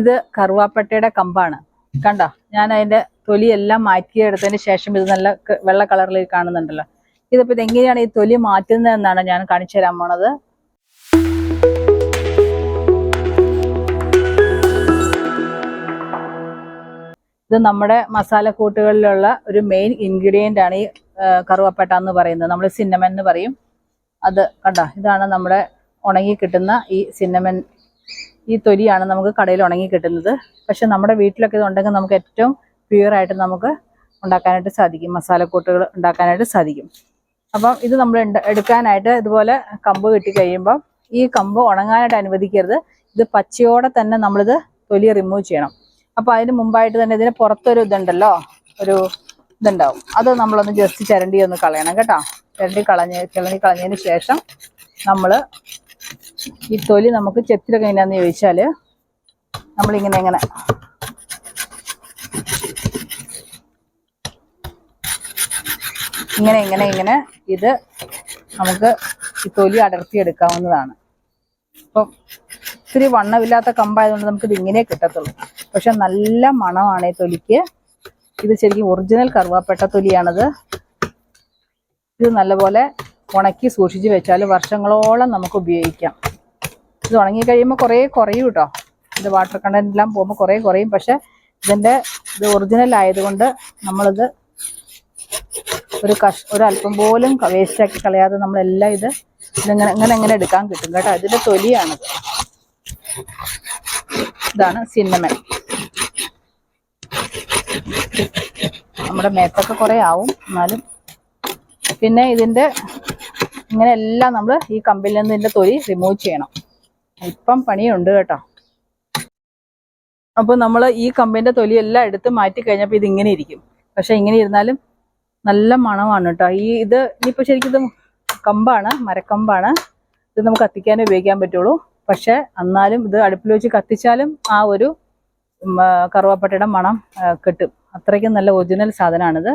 ഇത് കറുവാപ്പട്ടയുടെ കമ്പാണ്. കണ്ടോ? ഞാൻ അതിന്റെ തൊലിയെല്ലാം മാറ്റിയെടുത്തതിന് ശേഷം ഇത് നല്ല വെള്ള കളറിൽ കാണുന്നുണ്ടല്ലോ. ഇതിപ്പോ ഇത് എങ്ങനെയാണ് ഈ തൊലി മാറ്റുന്നതെന്നാണ് ഞാൻ കാണിച്ചു തരാൻ പോണത്. ഇത് നമ്മുടെ മസാലക്കൂട്ടുകളിലുള്ള ഒരു മെയിൻ ഇൻഗ്രീഡിയന്റ് ആണ് ഈ കറുവാപ്പട്ട എന്ന് പറയുന്നത്. നമ്മൾ സിന്നമൻ എന്ന് പറയും. അത് കണ്ട? ഇതാണ് നമ്മുടെ ഉണങ്ങി കിട്ടുന്ന ഈ സിന്നമൻ ഈ തൊലിയാണ് നമുക്ക് കടയിൽ ഉണങ്ങി കിട്ടുന്നത്. പക്ഷെ നമ്മുടെ വീട്ടിലൊക്കെ ഇത് ഉണ്ടെങ്കിൽ നമുക്ക് ഏറ്റവും പ്യുവറായിട്ട് നമുക്ക് ഉണ്ടാക്കാനായിട്ട് സാധിക്കും. മസാലക്കൂട്ടുകൾ ഉണ്ടാക്കാനായിട്ട് സാധിക്കും. അപ്പം ഇത് നമ്മൾ എടുക്കാനായിട്ട് ഇതുപോലെ കമ്പ് കിട്ടി കഴിയുമ്പം ഈ കമ്പ് ഉണങ്ങാനായിട്ട് അനുവദിക്കരുത്. ഇത് പച്ചയോടെ തന്നെ നമ്മളിത് തൊലി റിമൂവ് ചെയ്യണം. അപ്പോൾ അതിന് മുമ്പായിട്ട് തന്നെ ഇതിന് പുറത്തൊരു ഇതുണ്ടല്ലോ ഒരു ഇതുണ്ടാവും. അത് നമ്മളൊന്ന് ജസ്റ്റ് ചിരണ്ടി ഒന്ന് കളയണം കേട്ടോ. ചിരണ്ടി കളഞ്ഞ് ചിരണ്ടി കളഞ്ഞതിന് ശേഷം നമ്മൾ ഈ തൊലി നമുക്ക് ചെത്തിലൊക്കെ എങ്ങനെയാന്ന് ചോദിച്ചാൽ നമ്മളിങ്ങനെ എങ്ങനെ? ഇങ്ങനെ ഇങ്ങനെ ഇങ്ങനെ ഇത് നമുക്ക് ഈ തൊലി അടർത്തി അടർത്തിയെടുക്കാവുന്നതാണ്. അപ്പം ഇത്തിരി വണ്ണമില്ലാത്ത കമ്പായതുകൊണ്ട് നമുക്കിത് ഇങ്ങനെ കിട്ടത്തുള്ളൂ. പക്ഷെ നല്ല മണമാണ് ഈ തൊലിക്ക്. ഇത് ശരിക്കും ഒറിജിനൽ കറുവാപ്പെട്ട തൊലിയാണിത്. ഇത് നല്ലപോലെ ഉണക്കി സൂക്ഷിച്ച് വെച്ചാൽ വർഷങ്ങളോളം നമുക്ക് ഉപയോഗിക്കാം. ഇത് ഉണങ്ങി കഴിയുമ്പോൾ കുറേ കുറയും കേട്ടോ ഇത് വാട്ടർ കണ്ടന്റ് എല്ലാം പോകുമ്പോൾ കുറേ കുറയും. പക്ഷെ ഇതിന്റെ ഇത് ഒറിജിനൽ ആയതുകൊണ്ട് നമ്മളിത് ഒരു കഷ് ഒരല്പം പോലും വേസ്റ്റ് ആക്കി കളയാതെ നമ്മളെല്ലാം ഇത് ഇതിങ്ങനെ ഇങ്ങനെ ഇങ്ങനെ എടുക്കാൻ കിട്ടും കേട്ടോ. അതിന്റെ തൊലിയാണിത് ഇതാണ് സിന്നമൻ. നമ്മുടെ മേത്തൊക്കെ കുറേ ആവും. എന്നാലും പിന്നെ ഇതിന്റെ ഇങ്ങനെ എല്ലാം നമ്മൾ ഈ കമ്പിൽ നിന്ന് ഇതിന്റെ തൊലി റിമൂവ് ചെയ്യണം. ഇപ്പം പണിയുണ്ട് കേട്ടോ. അപ്പോൾ നമ്മൾ ഈ കമ്പിന്റെ തൊലി എല്ലാം എടുത്ത് മാറ്റി കഴിഞ്ഞപ്പോൾ ഇത് ഇങ്ങനെ ഇരിക്കും. പക്ഷെ ഇങ്ങനെ ഇരുന്നാലും നല്ല മണമാണ് കേട്ടോ. ഈ ഇത് ഇനിയിപ്പോ ശരിക്കും ഇത് കമ്പാണ് മരക്കമ്പാണ്. ഇത് നമുക്ക് കത്തിക്കാനേ ഉപയോഗിക്കാൻ പറ്റുള്ളൂ. പക്ഷെ എന്നാലും ഇത് അടുപ്പിൽ വെച്ച് കത്തിച്ചാലും ആ ഒരു കറുവാപ്പട്ടയുടെ മണം കിട്ടും. അത്രയ്ക്കും നല്ല ഒറിജിനൽ സാധനമാണിത്.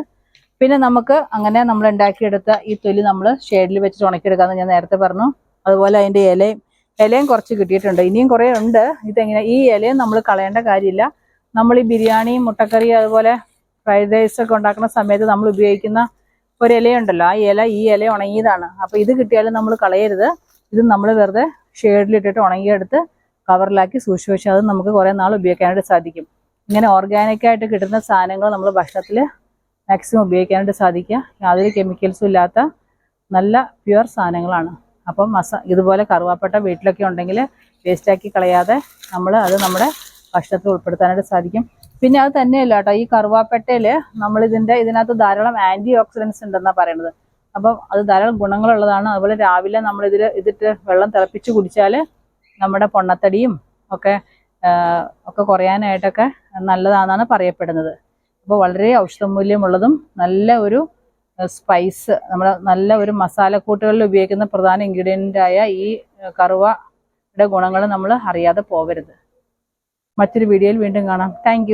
പിന്നെ നമുക്ക് അങ്ങനെ നമ്മൾ ഉണ്ടാക്കിയെടുത്ത ഈ തൊലി നമ്മൾ ഷെയ്ഡിൽ വെച്ചിട്ട് ഉണക്കിയെടുക്കാമെന്ന് ഞാൻ നേരത്തെ പറഞ്ഞു. അതുപോലെ അതിന്റെ ഇലയും ഇലയും കുറച്ച് കിട്ടിയിട്ടുണ്ട്. ഇനിയും കുറേ ഉണ്ട്. ഇതെങ്ങനെ? ഈ ഇലയും നമ്മൾ കളയേണ്ട കാര്യമില്ല. നമ്മൾ ഈ ബിരിയാണി മുട്ടക്കറി അതുപോലെ ഫ്രൈഡ് റൈസ് ഒക്കെ ഉണ്ടാക്കുന്ന സമയത്ത് നമ്മൾ ഉപയോഗിക്കുന്ന ഒരു ഇലയുണ്ടല്ലോ. ആ ഇല ഈ ഇല ഉണങ്ങിയതാണ്. അപ്പോൾ ഇത് കിട്ടിയാലും നമ്മൾ കളയരുത്. ഇത് നമ്മൾ വെറുതെ ഷെയ്ഡിലിട്ടിട്ട് ഉണങ്ങിയെടുത്ത് കവറിലാക്കി സൂക്ഷിച്ച് വെച്ചാൽ അത് നമുക്ക് കുറേ നാൾ ഉപയോഗിക്കാനായിട്ട് സാധിക്കും. ഇങ്ങനെ ഓർഗാനിക്കായിട്ട് കിട്ടുന്ന സാധനങ്ങൾ നമ്മൾ ഭക്ഷണത്തിൽ മാക്സിമം ഉപയോഗിക്കാനായിട്ട് സാധിക്കുക. യാതൊരു കെമിക്കൽസും ഇല്ലാത്ത നല്ല പ്യുവർ സാധനങ്ങളാണ്. അപ്പം മസ ഇതുപോലെ കറുവാപ്പട്ട വീട്ടിലൊക്കെ ഉണ്ടെങ്കിൽ വേസ്റ്റാക്കി കളയാതെ നമ്മൾ അത് നമ്മുടെ ഭക്ഷണത്തിൽ ഉൾപ്പെടുത്താനായിട്ട് സാധിക്കും. പിന്നെ അത് തന്നെയല്ല കേട്ടോ ഈ കറുവാപ്പട്ടയിൽ നമ്മളിതിന്റെ ഇതിനകത്ത് ധാരാളം ആന്റി ഓക്സിഡൻസ് ഉണ്ടെന്നാണ് പറയുന്നത് അപ്പം അത് ധാരാളം ഗുണങ്ങളുള്ളതാണ്. അതുപോലെ രാവിലെ നമ്മളിതിൽ ഇതിട്ട് വെള്ളം തിളപ്പിച്ച് കുടിച്ചാൽ നമ്മുടെ പൊണ്ണത്തടിയും ഒക്കെ ഒക്കെ കുറയാനായിട്ടൊക്കെ നല്ലതാണെന്നാണ് പറയപ്പെടുന്നത്. അപ്പോൾ വളരെ ഔഷധമൂല്യമുള്ളതും നല്ല ഒരു സ്പൈസ് നമ്മൾ നല്ല ഒരു മസാലക്കൂട്ടുകളിൽ ഉപയോഗിക്കുന്ന പ്രധാന ഇൻഗ്രീഡിയന്റായ ഈ കറുവയുടെ ഗുണങ്ങൾ നമ്മൾ അറിയാതെ പോവരുത്. മറ്റൊരു വീഡിയോയിൽ വീണ്ടും കാണാം. താങ്ക്